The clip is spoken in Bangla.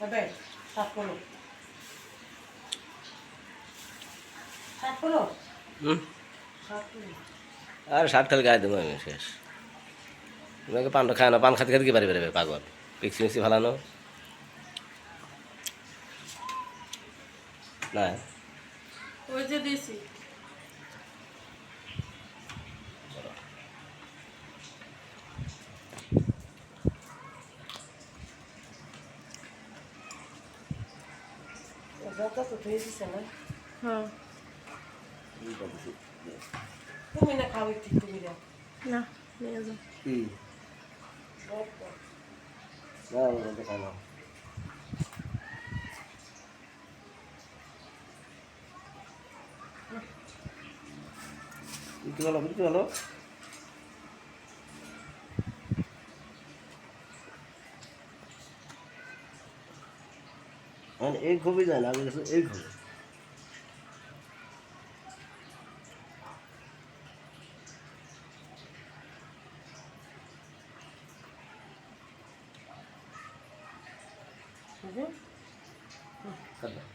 করো। করো? আর সাত খালি গায়ে দেবো আমি শেষ। তোমাকে পানটা খায় না পান খাতে খাতে কি পারি পারবে পাগল? পিক্সি মিক্সি ফালানো? না। ওই যে দিছি যত তো ধুয়ে দিছে না হ্যাঁ তুমি না খাও একটু একটু করে না নিয়ে যাও কি না বলতে খাই না কি হলো কি হলো মানে এই খুবই যায় না আগে গেছে এই খুবই বুঝলি কাটা